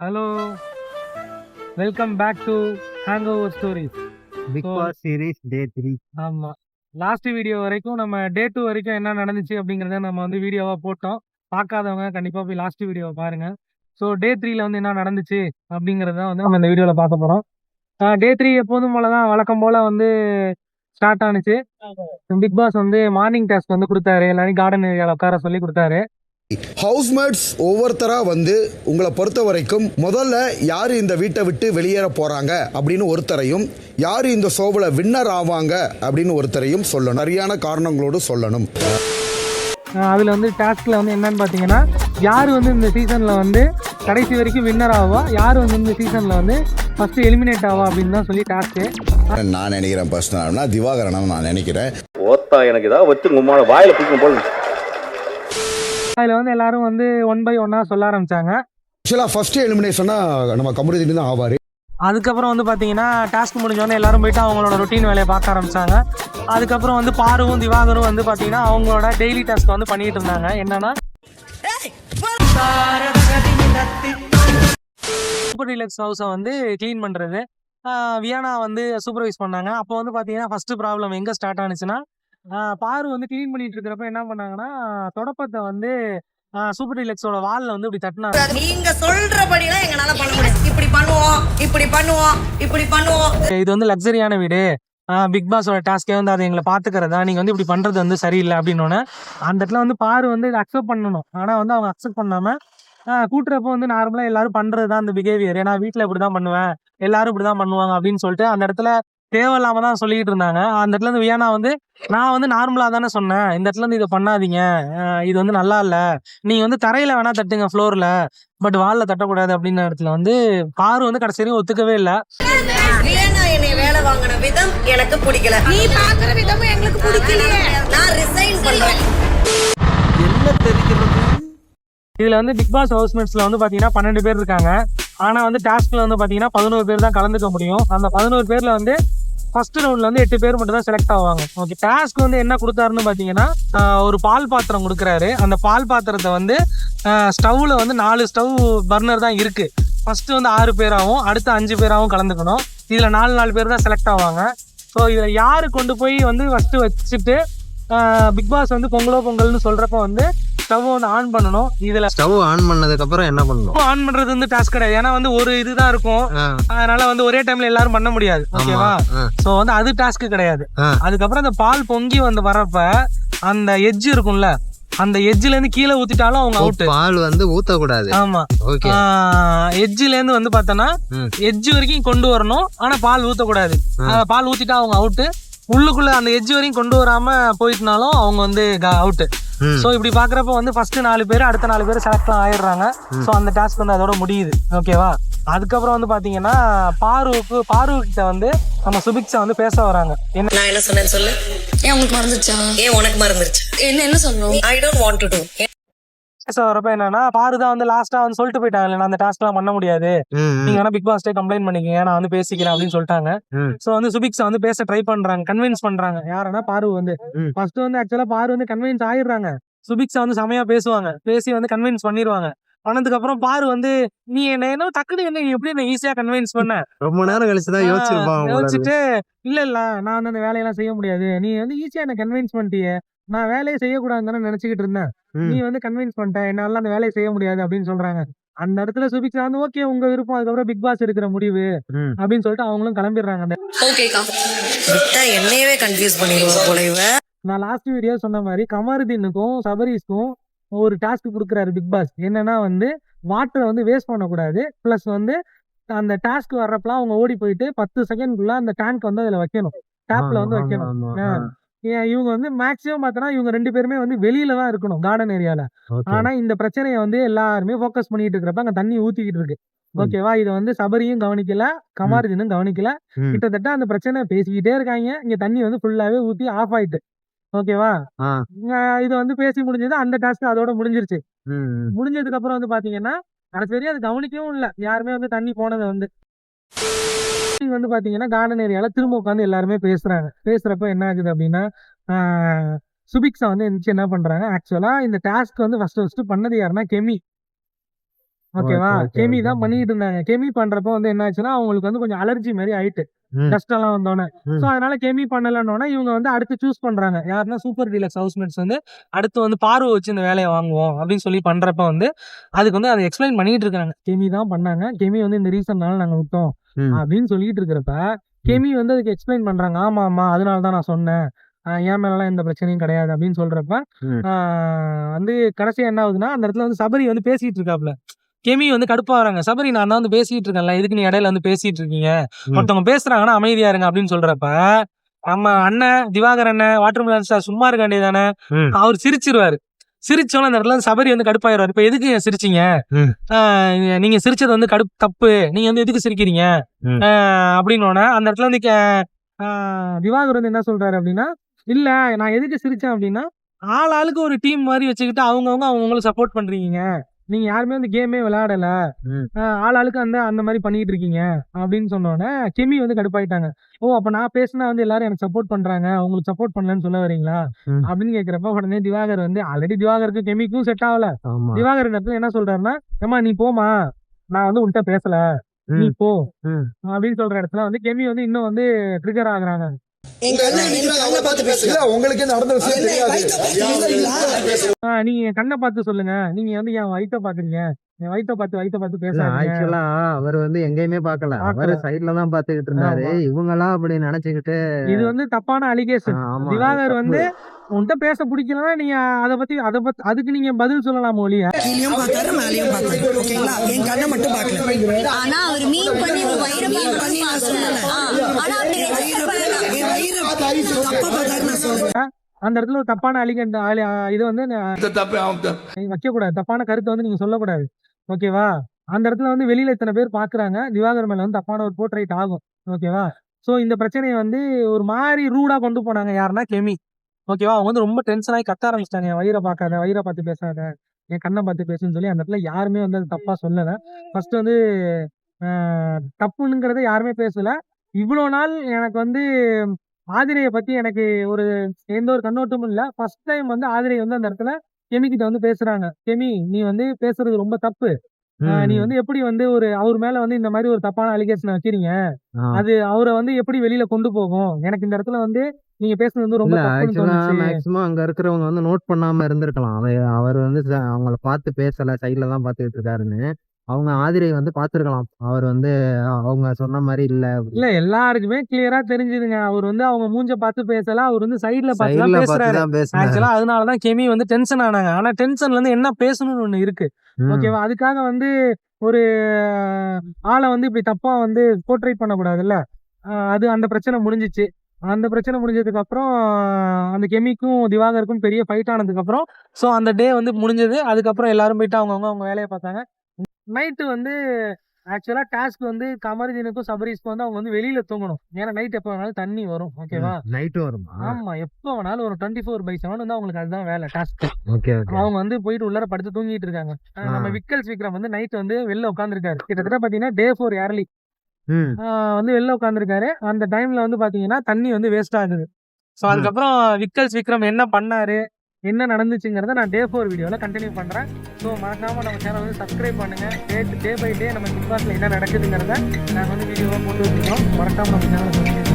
Hello welcome back to hangover stories Bigg Boss series day three ஆமாம் last video வரைக்கும் நம்ம டே two வரைக்கும் என்ன நடந்துச்சு அப்படிங்கிறத நம்ம வந்து வீடியோவாக போட்டோம். பார்க்காதவங்க கண்டிப்பாக போய் லாஸ்ட் வீடியோவை பாருங்கள் ஸோ டே த்ரீல வந்து என்ன நடந்துச்சு அப்படிங்கிறத வந்து நம்ம இந்த வீடியோவில் பார்க்க போகிறோம் டே த்ரீ எப்போதும் போல தான் வழக்கம் போல் வந்து ஸ்டார்ட் ஆனுச்சு. பிக் பாஸ் வந்து மார்னிங் டாஸ்க் வந்து கொடுத்தாரு. எல்லாரையும் கார்டன் ஏரியாவில் உட்கார சொல்லி கொடுத்தாரு. ஹவுஸ்மேட்ஸ் ஒவ்வொருத்தரா வந்து உங்களை பொறுத்த வரைக்கும் முதல்ல யார் இந்த வீட்டை விட்டு வெளியேற போறாங்க அப்படின்னு ஒருத்தரையும் யார் இந்த ஷோவில் வின்னர் ஆவாங்க அப்படின்னு ஒருத்தரையும் சொல்லணும். சரியான காரணங்களோடு சொல்லணும். அதில் வந்து டாஸ்கில் வந்து என்னன்னு பார்த்தீங்கன்னா யார் வந்து இந்த சீசனில் வந்து கடைசி வரைக்கும் வின்னர் ஆவா யார் வந்து இந்த சீசனில் வந்து ஃபஸ்ட்டு எலிமினேட் ஆவா அப்படின்னு தான் சொல்லி டாஸ்க்கு நான் நினைக்கிறேன் பர்சனல்னா திவாகரனும் நான் நினைக்கிறேன். ஓத்தா எனக்கு ஏதாவது வச்சு உம்மான வாயில பிடிக்கும் போல. அதில் வந்து எல்லாரும் வந்து ஒன் பை ஒன்னாக சொல்ல ஆரம்பிச்சாங்க. ஆக்சுவலாக ஃபர்ஸ்ட் எலிமினேஷனாக நம்ம கமருதீன் தான் ஆவார். அதுக்கப்புறம் வந்து பார்த்தீங்கன்னா டாஸ்க் முடிஞ்சோடனே எல்லாரும் போயிட்டு அவங்களோட ரொட்டீன் வேலையை பார்க்க ஆரம்பிச்சாங்க. அதுக்கப்புறம் வந்து பாருவும் திவாகரும் வந்து பார்த்தீங்கன்னா அவங்களோட டெய்லி டாஸ்க் வந்து பண்ணிட்டு இருந்தாங்க. என்னன்னா சூப்பர் டீலக்ஸ் ஹவுஸை வந்து க்ளீன் பண்ணுறது வியானா வந்து சூப்பர்வைஸ் பண்ணாங்க. அப்போ வந்து பார்த்தீங்கன்னா ஃபர்ஸ்ட் ப்ராப்ளம் எங்கே ஸ்டார்ட் ஆனிச்சுன்னா பாரு வந்து க்ளீன் பண்ணிட்டு இருக்கிறப்ப என்ன பண்ணாங்கன்னா தொடப்பத்தை வந்து சூப்பர் டீலக்ஸோட வாலில் வந்து இப்படி தட்டினாங்க. நீங்க சொல்றபடிலாம் எங்களால பண்ண முடியாது. இப்படி பண்ணுவோம் இப்படி பண்ணுவோம் இப்படி பண்ணுவோம். இது வந்து லக்ஸரியான வீடு. பிக் பாஸோட டாஸ்கே வந்து அதை எங்களை பார்த்துக்கிறதா நீங்கள் வந்து இப்படி பண்ணுறது வந்து சரியில்லை அப்படின்னோடனே அந்த இடத்துல வந்து பாரு வந்து இதை அக்செப்ட் பண்ணணும். ஆனால் வந்து அவங்க அக்செப்ட் பண்ணாமல் கூட்டுறப்போ வந்து நார்மலாக எல்லாரும் பண்ணுறது தான் அந்த பிஹேவியர் ஏன்னா வீட்டில் இப்படி தான் பண்ணுவேன் எல்லாரும் இப்படி தான் பண்ணுவாங்க அப்படின்னு சொல்லிட்டு அந்த இடத்துல தேவையில்லாம தான் சொல்லிட்டு இருந்தாங்க. அந்த இடத்துல இருந்து வியானா வந்து நான் வந்து நார்மலாக தானே சொன்னேன். இந்த இடத்துல இருந்து இதை பண்ணாதீங்க. இது வந்து நல்லா இல்லை. நீங்கள் வந்து தரையில் வேணா தட்டுங்க ஃப்ளோரில் பட் வாலில் தட்டக்கூடாது அப்படின்ற இடத்துல வந்து பாரு வந்து கடைசி ஒத்துக்கவே இல்லை. வியனா என்னை வேலை வாங்கின விதம் எனக்கு பிடிக்கல. நீ பாக்குற விதம் எங்களுக்கு பிடிக்கலையே. நான் ரிசைன் பண்றேன் என்ன தெரிகிறது? இதுல வந்து பிக் பாஸ் ஹவுஸ்மேட்ஸ்ல வந்து பாத்தீங்கன்னா பன்னெண்டு பேர் இருக்காங்க. ஆனா வந்து டாஸ்க்ல வந்து பாத்தீங்கன்னா பதினோரு பேர் தான் கலந்துக்க முடியும். அந்த பதினோரு பேர்ல வந்து ஃபர்ஸ்ட் ரவுண்ட்ல வந்து எட்டு பேர் மட்டும் தான் செலக்ட் ஆவாங்க. ஓகே டாஸ்க் வந்து என்ன கொடுத்தாருன்னு பார்த்தீங்கன்னா ஒரு பால் பாத்திரம் கொடுக்குறாரு. அந்த பால் பாத்திரத்தை வந்து ஸ்டவ்வில் வந்து நாலு ஸ்டவ் பர்னர் தான் இருக்கு. ஃபர்ஸ்ட் வந்து ஆறு பேராகவும் அடுத்து அஞ்சு பேராகவும் கலந்துக்கணும். இதில் நாலு நாலு பேர் தான் செலக்ட் ஆவாங்க. ஸோ இதில் யார் கொண்டு போய் வந்து ஃபஸ்ட்டு வச்சுட்டு பிக் பாஸ் வந்து பொங்கலோ பொங்கல்னு சொல்கிறப்ப வந்து ஸ்டவ் வந்து ஆன் பண்ணணும். இதுல ஸ்டவ் ஆன் பண்ணதுக்கு அப்புறம் என்ன பண்ணணும்? ஆன் பண்றது வந்து டாஸ்க் கிடையாது. ஏன்னா வந்து ஒரு இதுதான் இருக்கும். அதனால வந்து ஒரே டைம்ல எல்லாரும் பண்ண முடியாது. ஓகேவா சோ வந்து அது டாஸ்க் கிடையாது. அதுக்கப்புறம் அந்த பால் பொங்கி வந்து வரப்ப அந்த எட்ஜ் இருக்கும்ல அந்த எட்ஜ்ல இருந்து கீழே ஊத்திட்டாலும் அவங்க அவுட் பால் வந்து ஊத்தக்கூடாது. ஆமா. ஓகே எட்ஜ்ல இருந்து வந்து பார்த்தோன்னா ம். எட்ஜ் வரைக்கும் கொண்டு வரணும். ஆனா பால் ஊத்தக்கூடாது. ஆ, பால் ஊத்திட்டா அவங்க அவுட்டு உள்ளுக்குள்ள அந்த எட்ஜ் வரைக்கும் கொண்டு வராம போயிட்டுனாலும் அவங்க வந்து அவுட்டு. ஸோ இப்படி பாக்குறப்ப வந்து ஃபர்ஸ்ட் நாலு பேர் அடுத்த நாலு பேர் செலக்ட் ஆயிடுறாங்க. ஸோ அந்த டாஸ்க் வந்து அதோட முடியுது. ஓகேவா அதுக்கப்புறம் வந்து பாத்தீங்கன்னா பாருவுக்கு பாரு கிட்ட வந்து நம்ம சுபிக்ஷா வந்து பேச வராங்க. என்ன? நான் என்ன சொன்னேன்னு சொல்லு? ஏன் உங்களுக்கு மறந்துச்சா ஏன் உனக்கு மறந்துருச்சு? என்ன என்ன சொல்லணும் I don't want to to பேச வரப்ப என்னன்னா பாரு தான் வந்து லாஸ்டா வந்து சொல்லிட்டு போயிட்டாங்க நான் அந்த டாஸ்க்லாம் பண்ண முடியாது. நீங்க வேணா பிக் பாஸ்டே கம்ப்ளைண்ட் பண்ணிக்கங்க நான் வந்து பேசிக்கிறேன் அப்படின்னு சொல்லிட்டாங்க. சோ வந்து சுபிக்ஸா வந்து பேச ட்ரை பண்றாங்க கன்வின்ஸ் பண்றாங்க. யாருன்னா பாரு வந்து. ஃபர்ஸ்ட் வந்து ஆக்சுவலா பாரு வந்து கன்வின்ஸ் ஆயிடுறாங்க. சுபிக்ஸா வந்து செமையா பேசுவாங்க. பேசி வந்து கன்வின்ஸ் பண்ணிடுவாங்க. பண்ணதுக்கு அப்புறம் பாரு வந்து நீ என்ன என்ன டக்குனு என்ன எப்படி என்ன ஈஸியா கன்வின்ஸ் பண்ண? ரொம்ப நேரம் கழிச்சு தான் யோசிச்சிருப்பான். யோசிச்சுட்டு இல்ல இல்ல நான் வந்து அந்த வேலையெல்லாம் செய்ய முடியாது. நீ வந்து ஈஸியா என்ன கன்வின்ஸ் பண்ணிட்டியே? நான் வேலையை செய்யக்கூடாதுன்னு தானே நினைச்சுக்கிட்டு இருந்தேன். நீ வந்து கன்வின்ஸ் பண்ணிட்ட. என்னால அந்த வேலையை செய்ய முடியாது அப்படின்னு சொல்றாங்க. அந்த இடத்துல சுபிக்ஷா வந்து ஓகே உங்க விருப்பம். அதுக்கப்புறம் பிக் பாஸ் எடுக்கிற முடிவு. அப்படின்னு சொல்லிட்டு அவங்களும் கிளம்பிடுறாங்க. அந்த என்னையவே கன்ஃபியூஸ் பண்ணிடுவா போல இவ நான் லாஸ்ட் வீடியோ சொன்ன மாதிரி கமருதீனுக்கும் சபரீஸ்க்கும் ஒரு டாஸ்க் கொடுக்குறாரு பிக் பாஸ் என்னன்னா வந்து வாட்டரை வந்து வேஸ்ட் பண்ணக்கூடாது. ப்ளஸ் வந்து அந்த டாஸ்க் வர்றப்பலாம் அவங்க ஓடி போயிட்டு பத்து செகண்ட்குள்ள அந்த டேங்க் வந்து அதுல வைக்கணும். டேப்ல வந்து வைக்கணும். இவங்க வந்து மேக்ஸிமம் பார்த்தோன்னா இவங்க ரெண்டு பேருமே வந்து வெளியில தான் இருக்கணும் கார்டன் ஏரியால. ஆனா இந்த பிரச்சனையை வந்து எல்லாருமே ஃபோக்கஸ் பண்ணிட்டு இருக்கிறப்ப அங்க தண்ணி ஊத்திக்கிட்டு இருக்கு. ஓகேவா இதை வந்து சபரியும் கவனிக்கல கமாருதீனும் கவனிக்கல. கிட்டத்தட்ட அந்த பிரச்சனை பேசிக்கிட்டே இருக்காங்க. இங்க தண்ணி வந்து ஃபுல்லாவே ஊத்தி ஆஃப் ஆயிட்டு. ஓகேவா இது வந்து பேசி முடிஞ்சது அந்த டாஸ்க் அதோட முடிஞ்சிருச்சு. முடிஞ்சதுக்கு அப்புறம் வந்து பாத்தீங்கன்னா கடைசி வரையும் அது கவனிக்கவும் இல்ல. யாருமே வந்து தண்ணி போனதை வந்து. இங்க வந்து பாத்தீங்கன்னா கார்டன் ஏரியால திரும்ப உட்காந்து எல்லாருமே பேசுறாங்க. பேசுறப்ப என்ன ஆகுது அப்படின்னா சுபிக்ஸா வந்து எந்திரிச்சு என்ன பண்றாங்க? ஆக்சுவலா இந்த டாஸ்க் வந்து ஃபர்ஸ்ட் ஃபர்ஸ்ட் பண்ணது யாருன்னா கெமி. ஓகேவா கெமி. தான் பண்ணிட்டு இருந்தாங்க. கெமி பண்றப்ப வந்து என்ன ஆச்சுன்னா அவங்களுக்கு வந்து கொஞ்சம் அலர்ஜி மாதிரி ஆயிட்டு. டஸ்ட் எல்லாம் வந்தோடனே. ஸோ அதனால கெமி பண்ணலன்னொடனே இவங்க வந்து அடுத்து சூஸ் பண்றாங்க. யாருன்னா சூப்பர் டீலக்ஸ் ஹவுஸ்மேட்ஸ் வந்து அடுத்து வந்து பார்வை வச்சு இந்த வேலையை வாங்குவோம் அப்படின்னு சொல்லி பண்றப்ப வந்து அதுக்கு வந்து அதை எக்ஸ்பிளைன் பண்ணிட்டு இருக்காங்க. கெமி தான் பண்ணாங்க. கெமி வந்து இந்த ரீசன்னால நாங்க விட்டோம். அப்படின்னு சொல்லிட்டு இருக்கிறப்ப கெமி வந்து அதுக்கு எக்ஸ்பிளைன் பண்றாங்க. ஆமா ஆமா அதனால தான் நான் சொன்னேன். என் மேலலாம் எந்த பிரச்சனையும் கிடையாது அப்படின்னு சொல்றப்ப வந்து கடைசியா என்ன ஆகுதுன்னா அந்த இடத்துல வந்து சபரி வந்து பேசிட்டு இருக்காப்ல. கெமி வந்து கடுப்பா வராங்க. சபரி நான் தான் வந்து பேசிட்டு இருக்கேன்ல. எதுக்கு நீ இடையில வந்து பேசிட்டு இருக்கீங்க. ஒருத்தவங்க பேசுறாங்கன்னா அமைதியா இருங்க அப்படின்னு சொல்றப்ப நம்ம அண்ணன் திவாகர் அண்ணன் வாட்டர் மிலன் ஸ்டார் சும்மா இருக்க வேண்டியதானே. அவர் சிரிச்சிருவாரு. சிரிச்சோன்னு அந்த இடத்துல சபரி வந்து கடுப்பாயிருவாரு இப்ப எதுக்கு சிரிச்சீங்க? நீங்க சிரிச்சது வந்து கடுப்பு தப்பு. நீங்க வந்து எதுக்கு சிரிக்கிறீங்க? அப்படின்னோடனே அந்த இடத்துல வந்து திவாகர் வந்து என்ன சொல்றாரு அப்படின்னா இல்ல நான் எதுக்கு சிரிச்சேன் அப்படின்னா ஆள் ஆளுக்கு ஒரு டீம் மாதிரி வச்சுக்கிட்டு அவங்கவுங்க அவங்கவுங்களுக்கு சப்போர்ட் பண்றீங்க. நீங்க யாருமே வந்து கேமே விளையாடல. ம். ஆஹ் ஆள் ஆளுக்கு அந்த அந்த மாதிரி பண்ணிட்டு இருக்கீங்க அப்படின்னு சொன்னோடனே கெமி வந்து கடுப்பாயிட்டாங்க. ஓ அப்ப நான் பேசினா வந்து எல்லாரும் எனக்கு சப்போர்ட் பண்றாங்க. உங்களுக்கு சப்போர்ட் பண்ணலன்னு சொல்ல வரீங்களா. அப்படின்னு கேக்குறப்ப உடனே திவாகர் வந்து ஆல்ரெடி திவாகருக்கு கெமிக்கும் செட் ஆகல. திவாகர் இடத்துல என்ன சொல்றாருன்னா ஏமா நீ போமா நான் வந்து உன்கிட்ட பேசல. நீ போ. அப்படின்னு சொல்ற இடத்துல வந்து கெமி வந்து இன்னும் வந்து ட்ரிகர் ஆகுறாங்க. உங்களுக்கு நடந்த விஷயம் தெரியாது. நீங்க என் கண்ணை பார்த்து சொல்லுங்க. நீங்க வந்து என் வயித்தை பாக்குறீங்க என் வயித்தை பார்த்து வயித்தை பார்த்து பேசாதீங்க. ஆக்சுவலா அவர் வந்து எங்கேயுமே பார்க்கல. அவரு. சைடுல தான் பாத்துக்கிட்டு இருந்தாரு. இவங்க எல்லாம் அப்படி நினைச்சுக்கிட்டு இது வந்து தப்பான அலிகேஷன் திவாகர். வந்து உன்கிட்ட பேச பிடிக்கலன்னா நீங்க அத பத்தி அத பத்தி அதுக்கு நீங்க பதில் சொல்லலாம் ஒழிய கீழயும் பார்த்தாரு மேலயும் பார்த்தாரு ஓகேங்களா? என் கண்ணை மட்டும் பார்க்கல. ஆனா அவர் மீன் பண்ணி ஒரு வயிறு மீன் பண்ணி நான் சொல்லல. ஆ, ஆனா அப்படி அந்த இடத்துல ஒரு தப்பான அலிகண்ட் இது வந்து வைக்க கூடாது தப்பான கருத்தை வந்து நீங்க சொல்லக்கூடாது. ஓகேவா? அந்த இடத்துல வந்து வெளியில இத்தனை பேர் பாக்குறாங்க. திவாகர் மேல வந்து தப்பான ஒரு போர்ட்ரைட் ஆகும். ஓகேவா? சோ இந்த பிரச்சனையை வந்து ஒரு மாதிரி ரூடா கொண்டு போனாங்க யாருன்னா கெமி. ஓகேவா? அவங்க வந்து ரொம்ப டென்ஷன் ஆகி கத்த ஆரம்பிச்சிட்டாங்க. என் வயிறை பார்க்காத வயிறை பார்த்து பேசாத என் கண்ணை பார்த்து பேசுன்னு சொல்லி அந்த இடத்துல யாருமே வந்து அது தப்பா சொல்லல. ஃபர்ஸ்ட் வந்து தப்புங்கிறத யாருமே பேசல. இவ்வளோ நாள் எனக்கு வந்து ஆதிரையை பத்தி எனக்கு ஒரு எந்த ஒரு கண்ணோட்டமும் இல்ல. ஃபர்ஸ்ட் டைம் வந்து ஆதிரை வந்து அந்த இடத்துல கெமி கிட்ட வந்து பேசுறாங்க. கெமி நீ வந்து பேசுறது ரொம்ப தப்பு. நீ. வந்து எப்படி வந்து ஒரு அவர் மேல வந்து இந்த மாதிரி ஒரு தப்பான அலிகேஷன் ஆ. அது அவரை வந்து எப்படி வெளியில கொண்டு போகும்? எனக்கு இந்த இடத்துல வந்து நீங்க பேசுனது வந்து ரொம்ப மேக்சிமம் அங்க இருக்கிறவங்க வந்து நோட் பண்ணாம இருந்திருக்கலாம். அவ- அவர் வந்து அவங்கள பார்த்து பேசல சைட்ல தான் பாத்துக்கிட்டு இருக்காருன்னு. அவங்க ஆதிரை வந்து பாத்துருக்கலாம் அவர் வந்து அவங்க சொன்ன மாதிரி இல்ல இல்ல எல்லாருக்குமே கிளியரா தெரிஞ்சுதுங்க. அவர் வந்து அவங்க மூஞ்ச பார்த்து பேசல அவர் வந்து சைடுல பார்த்து பேசுறாரு. ஆக்சுவலா அதனாலதான் கெமி வந்து டென்ஷன் ஆனாங்க. ஆனா டென்ஷன்ல இருந்து என்ன பேசணும்னு ஒண்ணு இருக்கு. ஓகேவா அதுக்காக வந்து ஒரு ஆளை வந்து இப்படி தப்பா வந்து போர்ட்ரேட் பண்ணக்கூடாதுல்ல? ஆஹ் அது அந்த பிரச்சனை முடிஞ்சிச்சு. அந்த பிரச்சனை முடிஞ்சதுக்கு அப்புறம் அந்த கெமிக்கும் திவாகருக்கும் பெரிய ஃபைட் ஆனதுக்கு அப்புறம் ஸோ அந்த டே வந்து முடிஞ்சது. அதுக்கப்புறம் எல்லாரும் போயிட்டு அவங்கவுங்க அவங்க வேலையை பார்த்தாங்க. நைட்டு வந்து ஆக்சுவலா டாஸ்க் வந்து கமர்ஜினுக்கும் சபரீஸ்க்கும் வந்து அவங்க வந்து வெளியில தூங்கணும். ஏன்னா நைட் எப்போ வேணாலும் தண்ணி வரும் ஓகேவா நைட்டு வருமா? ஆமா எப்போ வேணாலும் ஒரு டுவெண்ட்டி ஃபோர் பை செவன் வந்து அவங்களுக்கு அதுதான் வேலை டாஸ்க் ஓகே அவங்க வந்து போயிட்டு உள்ளர படுத்து தூங்கிட்டு இருக்காங்க. நம்ம ஆ. விக்கல் விக்ரம் வந்து நைட் வந்து வெளில உட்காந்துருக்காரு கிட்டத்தட்ட பாத்தீங்கன்னா டே ஃபோர் ஏர்லி வந்து வெளில உட்காந்துருக்காரு அந்த டைம்ல வந்து பாத்தீங்கன்னா தண்ணி வந்து வேஸ்ட் ஆகுது. ஸோ. அதுக்கப்புறம் விக்கல்ஸ் விக்ரம் என்ன பண்ணாரு? என்ன நடந்துச்சுங்கிறத நான் டே ஃபோர் வீடியோவில் கண்டினியூ பண்ணுறேன் ஸோ மறக்காமல் நம்ம சேனல் வந்து சப்ஸ்கிரைப் பண்ணுங்க. டே டே பை டே நம்ம பிக் என்ன நடக்குதுங்கிறத நாங்கள் வந்து வீடியோவாக போட்டு வச்சுருக்கோம் மறக்காம நம்ம சேனலை